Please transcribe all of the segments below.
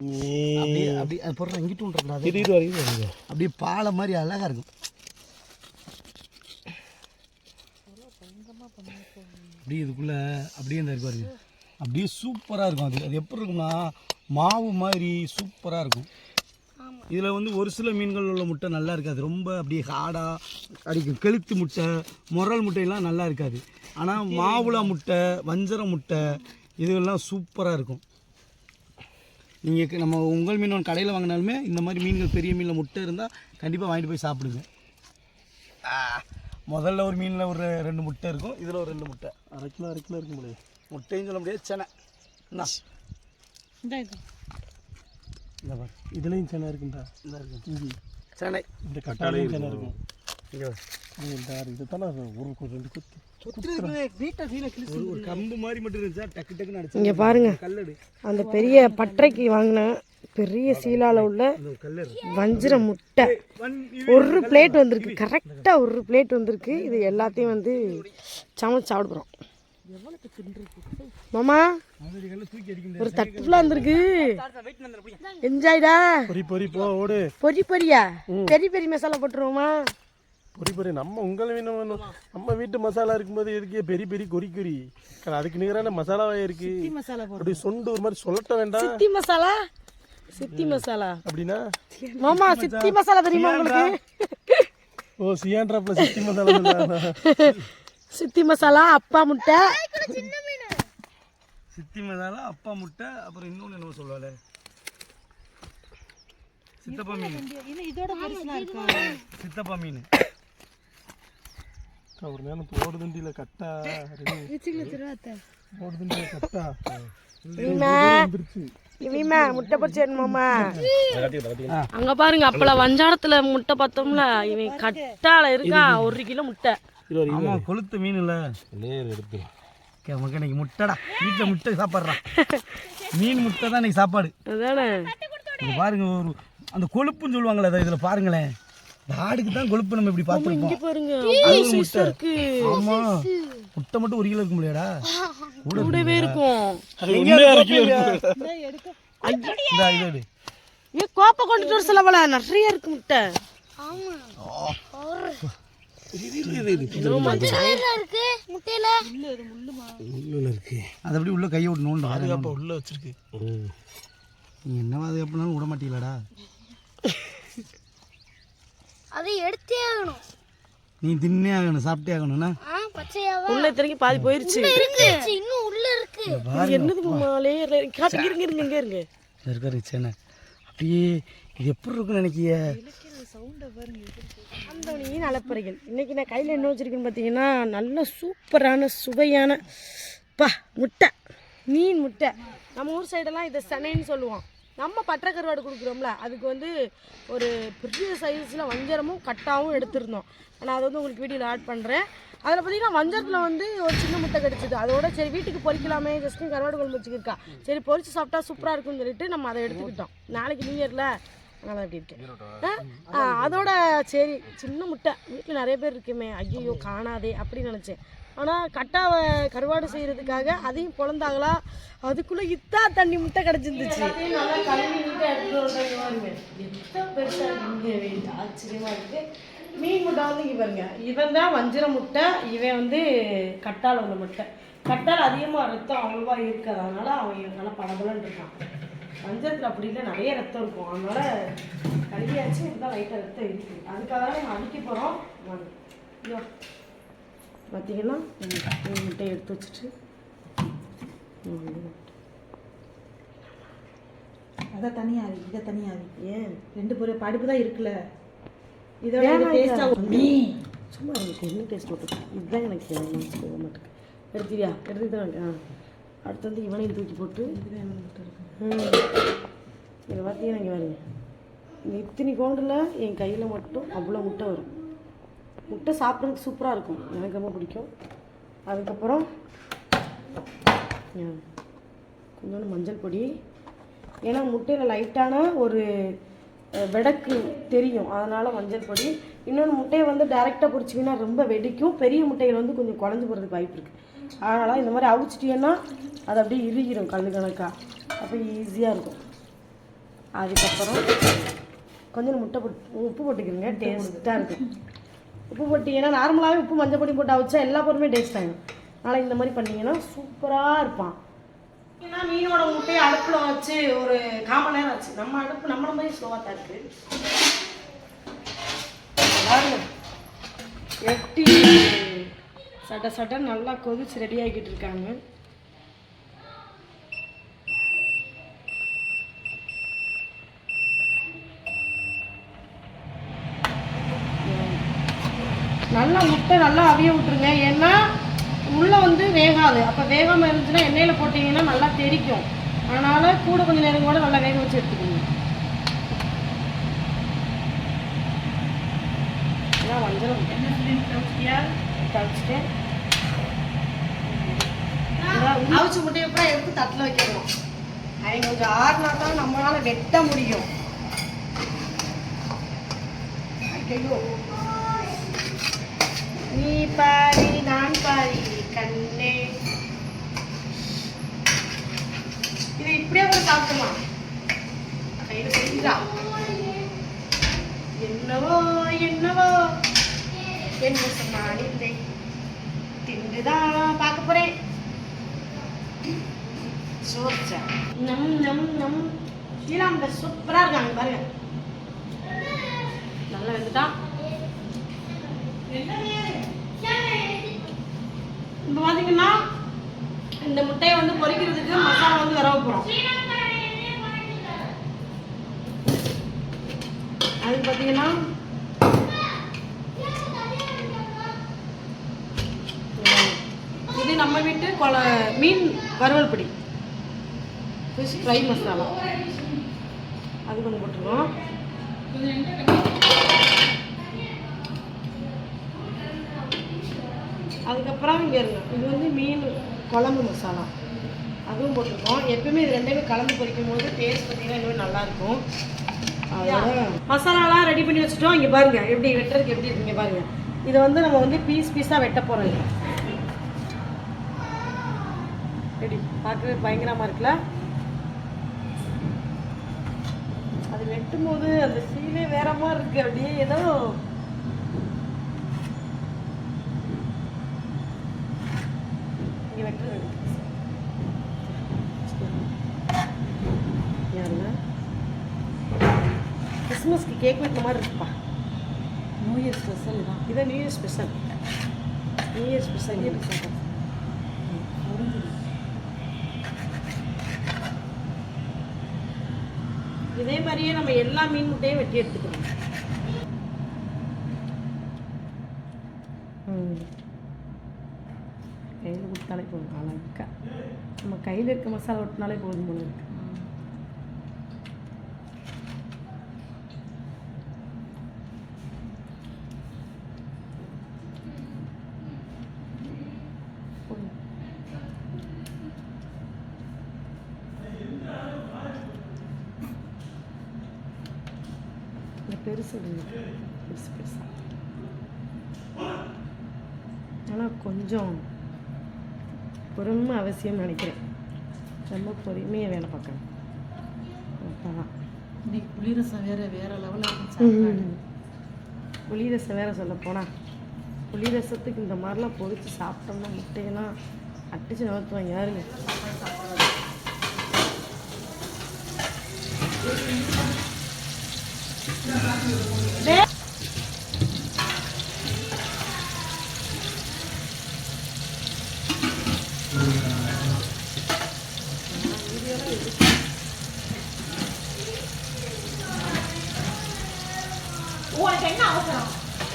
அப்படியே அப்படியே அது பொருள் எங்கிட்டு விட்டுறக்கூடாது. திடீர் வரைக்கும் அப்படியே பாலை மாதிரி அழகாக இருக்கும். அப்படியே இதுக்குள்ளே அப்படியே இந்த பாருங்க அப்படியே சூப்பராக இருக்கும் அது. அது எப்படி இருக்கும்னா மாவு மாதிரி சூப்பராக இருக்கும். இதில் வந்து ஒரு சில மீன்கள் உள்ள முட்டை நல்லா இருக்காது. ரொம்ப அப்படியே ஹார்டாக அடிக்கும் கெளுத்து முட்டை முரல் முட்டையெல்லாம் நல்லா இருக்காது. ஆனால் மாவுளா முட்டை வஞ்சர முட்டை இதுவெல்லாம் சூப்பராக இருக்கும். நீங்கள் நம்ம உங்கள் மீன் கடையில் வாங்கினாலுமே இந்த மாதிரி மீன்கள் பெரிய மீனில் முட்டை இருந்தால் கண்டிப்பாக வாங்கிட்டு போய் சாப்பிடுங்க. ஆ, முதல்ல ஒரு மீனில் ஒரு ரெண்டு முட்டை இருக்கும் இதில் ஒரு ரெண்டு முட்டை. அரை கிலோ அரை கிலோ இருக்கும் முடியாது முட்டையும் சொல்ல முடியாது செனை. என்ன இதுலேயும் சென்னை இருக்குண்டா இந்த இருக்கு. சென்னை இந்த கட்டாலையும் சென்னை இருக்கும். இங்கே. பாரு. பாருங்க. கல்லடு. அந்த பெரிய பற்றைக்கு வாங்கின பெரிய சீலால உள்ள வஞ்சிர முட்டை. ஒரு பிளேட் வந்திருக்கு. கரெக்டாக ஒரு பிளேட் வந்திருக்கு. இது எல்லாத்தையும் வந்து சமைச்சு சாப்பிட போகிறோம் மாமா ஒரு தட்டு ஃபுல்லாக வந்திருக்கு. என்ஜாய்டா பொறி பொறி போ ஓடு. பொரி பொரியா பெரிய பெரிய மசாலா போட்டுருவோமா? பொறி பொறி. நம்ம உங்கள் மீன் வேணும். நம்ம வீட்டு மசாலா இருக்கும்போது எதுக்கு? பெரிய பெரிய கொறி ஆனா அதுக்கு நிகரான மசாலாவா இருக்கு? மசாலா அப்படி சொண்டு ஒரு மாதிரி சொல்லட்ட வேண்டாம். சித்தி மசாலா? சித்தி மசாலா. அப்படின்னா? மாமா சித்தி மசாலா. தெரியுமா உங்களுக்கு? ஓ சியான்ட்ராப்ல சித்தி மசாலா. சித்தி மசாலா அப்பா முட்டை. சித்தி மசாலா அப்பா முட்டை அப்புறம் இன்னொன்று என்ன சொல்லுவாள். சித்தப்பா மீன். சித்தப்பா மீன். ஒரு நேரம் ஓடு தண்டியில கட்டா. ஓடு தண்டியில கட்டா இவீமா வந்துருச்சு. இவீமா முட்டை பொரிச்சு வேணுமாமா அங்க பாருங்க அப்பல வஞ்சாரத்துல முட்டை பார்த்தோம்ல இவன் கட்டால இருக்கான் ஒரு கிலோ முட்டை. கொளுத்த மீன் இல்ல லேயர் எடுத்து. நமக்கு இன்னைக்கு முட்டைடா. வீட்டில் முட்டை சாப்பிட்றான் மீன் முட்டை தான் இன்னைக்கு சாப்பாடு. அதானே. பாருங்க ஒரு அந்த கொழுப்புன்னு சொல்லுவாங்களே இதில் பாருங்களேன். ஆடுக்கு தான் கொழுப்பு நம்ம இப்படி பார்த்துருப்போம் பாருங்க. முட்டை. இருக்கு. ஆமா. முட்டை மட்டும் ஒரு கிலோ இருக்க முடியாடா கூட கூடவே இருக்கும். ஏ கோப்பை கொண்டுட்டு வர சொல்ல போல நிறைய இருக்கு முட்டை. உள்ள இருக்கு அது அப்படியே உள்ள கையை விட்டு நோண்டு பாதுகாப்பா உள்ள வச்சிருக்கு. நீ என்னவா அது எப்படினாலும் விட மாட்டீங்களாடா? அதை எடுத்தே ஆகணும். நீ தின்னே ஆகணும் சாப்பிட்டே ஆகணும்னா ஆ பச்சையாவா? உள்ள இத்தனைக்கு பாதி போயிருச்சு. இருக்கு இன்னும் உள்ள இருக்கு. என்னது மாமா லேயர் லேயர் காட்டு இருங்க இருங்க இங்க இருங்க இருக்காரு சேனை அப்படியே இது எப்படி இருக்குன்னு நினைக்கிய அந்தவனியின் அலப்பறைகள் இன்னைக்கு நான் கையில் என்ன வச்சிருக்கேன்னு பார்த்தீங்கன்னா நல்ல சூப்பரான சுவையான பா முட்டை. மீன் முட்டை. நம்ம ஊர் சைடெல்லாம் இதை சனைன்னு சொல்லுவோம். நம்ம பட்டை கருவாடு கொடுக்குறோம்ல அதுக்கு வந்து ஒரு பெரிய சைஸில் வஞ்சரமும் கட்டாவும் எடுத்திருந்தோம். நான் அதை வந்து உங்களுக்கு வீடியோவில் ஆட் பண்ணுறேன் அதில் பார்த்தீங்கன்னா வஞ்சரத்தில் வந்து ஒரு சின்ன முட்டை கிடச்சிது. அதோட சரி வீட்டுக்கு பொறிக்கலாமே ஜஸ்ட்டு கருவாடு குழம்பு வச்சுருக்கா சரி பொரிச்சு சாப்பிட்டா சூப்பராக இருக்கும்னு சொல்லிட்டு நம்ம அதை எடுத்துக்கிட்டோம். நாளைக்கு நியூ இயரில் அதனால் எப்படி இருக்கேன் அதோட சரி சின்ன முட்டை. வீட்டில் நிறைய பேர் இருக்குமே ஐயோ காணாதே அப்படின்னு நினச்சேன். ஆனால் கட்டாவை கருவாடு செய்கிறதுக்காக அதையும் பொழந்தாங்களா? அதுக்குள்ளே இத்தா தண்ணி முட்டை கிடச்சிருந்துச்சு. பெருசாக ஆச்சரியமாக இருக்குது மீன் முட்டை வந்து பாருங்க. இவன் தான் வஞ்சிர முட்டை இவன் வந்து கட்டால் உள்ள முட்டை. கட்டால் அதிகமாக ரத்தம் அவ்வளோவா இருக்காது. அதனால அவன் நல்லா படபலன்னு இருக்கான். வஞ்சரத்தில் அப்படி இல்லை. நிறைய ரத்தம் இருக்கும். அதனால் கழுவியாச்சு. இருந்தால் லைட்டாக ரத்தம் இருக்குது அதுக்காக தான் நம்ம அடிக்க போகிறோம் ஐயோ பார்த்தீங்கன்னா முட்டையை எடுத்து வச்சுட்டு ம், அதை தனியா அவி இதை தனியா அவி ஏன்? ரெண்டு பொருள் படிப்பு தான் இருக்குல்ல. இதோட சும்மா எனக்கு என்ன டேஸ்ட் மட்டும் இதுதான் எனக்கு மனசு போக மாட்டேங்குது எடுத்துவியா எடுத்து தான் ஆ. அடுத்து வந்து இவனையும் தூக்கி போட்டு. இதை பார்த்தீங்கன்னா இங்கே இந்த இத்தனி கவுண்டில் என் கையில் மட்டும் அவ்வளோ முட்டை வரும். முட்டை சாப்பிட்றதுக்கு சூப்பராக இருக்கும். எனக்கு ரொம்ப பிடிக்கும். அதுக்கப்புறம் கொஞ்சோண்டு மஞ்சள் பொடி. ஏன்னா முட்டையில் லைட்டான ஒரு விடக்கு வெடக்கு தெரியும். அதனால் மஞ்சள் பொடி. இன்னொன்று முட்டையை வந்து டைரெக்டாக பிடிச்சிங்கன்னா ரொம்ப வெடிக்கும். பெரிய முட்டைகள் வந்து கொஞ்சம் குழஞ்சி போகிறதுக்கு வாய்ப்பு இருக்குது அதனால் இந்த மாதிரி அவிச்சிட்டிங்கன்னா அது அப்படியே இறுகிடும் கல் கணக்காக அப்போ ஈஸியாக இருக்கும். அதுக்கப்புறம் கொஞ்சம் முட்டை போட்டு உப்பு போட்டுக்கிறீங்க. டேஸ்ட்டாக இருக்கும் உப்பு போட்டிங்கன்னா நார்மலாகவே உப்பு மஞ்சள் பொடி போட்டு அவிச்சா எல்லா பொருளுமே டேஸ்ட் ஆகும் அதனால் இந்த மாதிரி பண்ணிங்கன்னா சூப்பராக இருப்பான். ஏன்னா மீனோட முட்டையை அடுப்பில் வச்சு ஒரு காமன் நேரம் ஆச்சு. நம்ம அடுப்பு நம்மள மாதிரி ஸ்லோவாக தான் இருக்குது எட்டி சட்ட சட்ட நல்லா கொதிச்சு ரெடி ஆகிக்கிட்டு இருக்காங்க. நல்லா முட்டை நல்லா அவிய விட்டுருங்க. ஏன்னா உள்ளே வந்து வேகாது. அப்போ வேகாமல் இருந்துச்சுன்னா எண்ணெயில் போட்டிங்கன்னா நல்லா தெறிக்கும் அதனால் கூட கொஞ்சம் நேரம் கூட நல்லா வேக வச்சு எடுத்துக்கோங்க. எல்லாம் வஞ்சரம். கழிச்சிட்டேன் அவிச்ச முட்டையை கூட எடுத்து தட்டில் வைக்கணும். அவங்க கொஞ்சம் ஆறுனா தான் நம்மளால வெட்ட முடியும். ஐயோ நீ பாரி நான் பாரி கண்ணே. இது இப்படியே ஒரு சாப்பிடலாம் கையில் தெரியுதா என்னவோ என்னவோ. என்ன சொன்னான் இல்லை. திண்டுதான் பார்க்க போறேன். சோச்சா நம் நம் நம். ஸ்ரீராம் சூப்பரா இருக்காங்க பாருங்க. நல்லா வந்துட்டான் இப்போ பார்த்தீங்கன்னா இந்த முட்டையை வந்து பொரிக்கிறதுக்கு மசாலா வந்து விரவ போகிறோம் அது பார்த்தீங்கன்னா இது நம்ம வீட்டு கொல மீன் வறுவல் பிடி. ஃபிஷ் ஃப்ரை மசாலா. அது கொஞ்சம் போட்டுருக்கோம் அதுக்கப்புறம் இங்கே இது வந்து மீன் குழம்பு மசாலா. அதுவும் போட்டிருக்கோம். எப்பயுமே இது ரெண்டுமே கலந்து பொரிக்கும் போது டேஸ்ட் பார்த்தீங்கன்னா இன்னும் நல்லாயிருக்கும். மசாலாலாம் ரெடி பண்ணி வச்சுட்டோம். இங்கே பாருங்க. எப்படி வெட்டுறதுக்கு எப்படி இருக்குங்க பாருங்க. இதை வந்து நம்ம வந்து பீஸ் பீஸாக வெட்ட போகிறோம் ரெடி பார்க்கவே பயங்கரமாக இருக்குல்ல? அது வெட்டும் போது அந்த சீலே வேற மாதிரி இருக்கு. அப்படியே ஏதோ இங்கே வெட்டுறது யாருங்க கிறிஸ்மஸ்க்கு கேக் வெட்டுற மாதிரி இருக்குப்பா. நியூ இயர் ஸ்பெஷல் தான் இதான் new year special new year special இதே மாதிரியே நம்ம எல்லா மீன் முட்டையும் வெட்டி எடுத்துக்கணும். கையில் கொடுத்தாலே போதும் அழகா. நம்ம கையில் இருக்க மசாலா ஒட்டினாலே போதும் போல இருக்கு போதும். இந்த பெருசு. இல்லைங்க. பெருசு பெருசா ஆனால் கொஞ்சம் பொறுமை அவசியம்னு நினைக்கிறேன். ரொம்ப பொறுமையாக வேலை பார்க்கணும். அப்பதான் இன்னைக்கு புளிரசம் வேற வேற லெவலில் இருந்துச்சு புளி ரசம் வேற சொல்ல போனா புளி ரசத்துக்கு இந்த மாதிரிலாம் பொரிச்சு சாப்பிட்டோம்னா முட்டையெல்லாம் அடிச்சு நகர்த்துவாங்க யாருங்க? டேய்.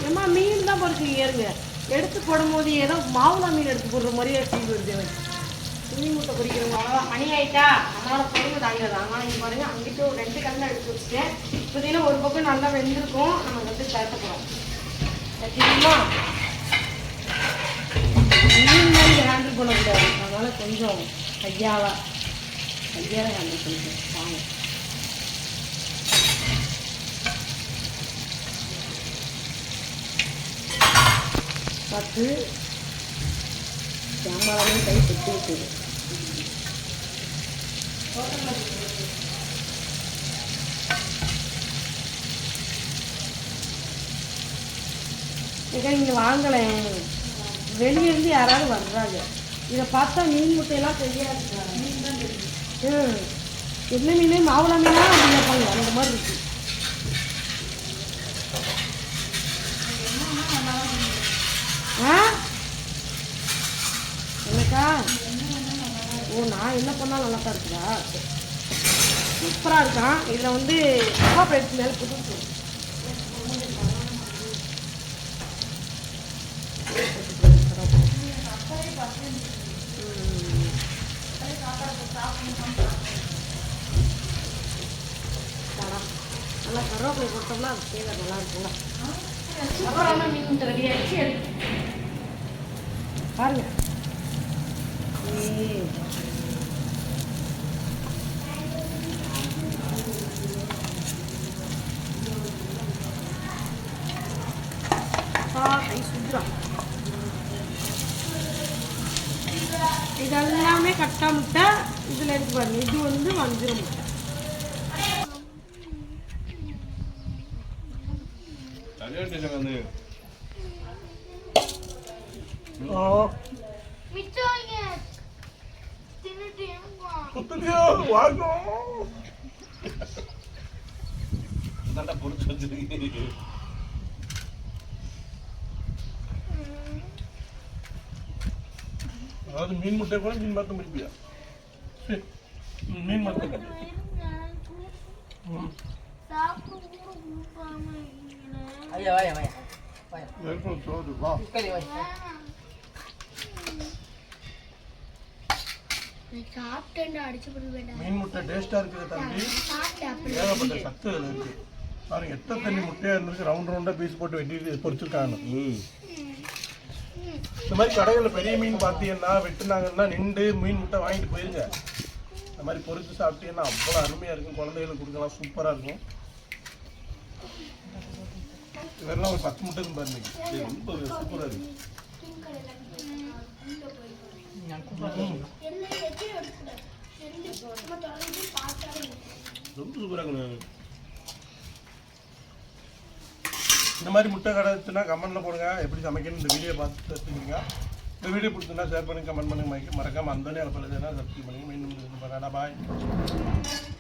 ஏம்மா மீன் தான் பொறிச்சிங்க ஏறுங்க எடுத்து போடும் போது ஏதோ மாவுளா மீன் எடுத்து போடுற மாதிரியே ஃபீல் வருது எனக்கு. துணி மூட்டை பொரிக்கிறவங்க அவ்வளோதான் மணி ஆயிட்டா அதனால் பொருள் தாங்கிறது அதனால் இங்கே பாருங்கள் அங்கிட்டு ஒரு ரெண்டு கல்ல எடுத்து வச்சுட்டேன் பார்த்தீங்கன்னா ஒரு பக்கம் நல்லா வெந்திருக்கும். நம்ம வந்து சேர்த்த போகிறோம் சரிங்களா? மீன் மாதிரி ஹேண்டில் பண்ணக்கூடாது. அதனால கொஞ்சம் கையாவா கையால ஹேண்டில் பண்ணிக்கிறேன் வாங்க. பார்த்து கேமராமே கை சுற்றி விட்டுது இதை நீங்கள் வாங்கலேன் வெளியிலேருந்து யாராவது வர்றாங்க. இதை பார்த்தா மீன் முட்டையெல்லாம் தெரியாது மீன் தான் தெரியும். ம். என்ன மீன்? மாவுளா மீனா? அப்படி கேட்பாங்க அந்த மாதிரி இருக்குது நான் என்ன பண்ணாலும் நல்லா தான் இருக்குதா? சூப்பராக இருக்கான். இதில் வந்து அப்பா பிளேட் மேலே புதுசு நல்லா கருவேப்பிலை போட்டோம்னா அது தேவை நல்லா இருக்கும்ல சூப்பரான மீன் ரெடி ஆயிடுச்சு. பாருங்க. ஆ, கை சுத்துறான். இதெல்லாமே கட்டா முட்டை இதில் இருக்கு பாருங்க இது வந்து வஞ்சிர முட்டை மிச்சம் வைங்க. தின்னுட்டு ஏங்குவான். அதாவது மீன் முட்டை கூட மீன் மரத்தம் பிடிப்பியா? சரி. ம், மீன் இருக்கீங்களே. ஐயா வாயா வாயா. சோறு வா. மீன் முட்டை டேஸ்டா இருக்குது தம்பி. ஏகப்பட்ட சத்து இருக்கு. பாருங்க எத்தனை தண்ணி முட்டையா இருந்திருக்கு. ரவுண்ட் ரவுண்டா பீஸ் போட்டு வெட்டி பொரிச்சிருக்காங்க. இந்த மாதிரி கடைகளில் பெரிய மீன் பார்த்தீங்கன்னா வெட்டுனாங்கன்னா நின்று மீன் முட்டை வாங்கிட்டு போயிருங்க. இந்த மாதிரி பொரிச்சு சாப்பிட்டீங்கன்னா அவ்வளோ அருமையாக இருக்கும். குழந்தைகளுக்கு கொடுக்கலாம் சூப்பராக இருக்கும். இதெல்லாம் ஒரு பத்து முட்டை இருக்கும் பாருங்க. ரொம்ப சூப்பராக இருக்கு. ரொம்ப சூப்பராக இருக்கும் இந்த மாதிரி முட்டை கடை இருந்துச்சுன்னா போடுங்க. எப்படி சமைக்கணும் இந்த வீடியோ பார்த்து தெரிஞ்சுக்கங்க இந்த வீடியோ பிடிச்சிருந்தா ஷேர் பண்ணி கமெண்ட் பண்ணுங்க. மறக்காம அந்த நேரம் சப்ஸ்கிரைப் பண்ணுங்க மீண்டும் பாய்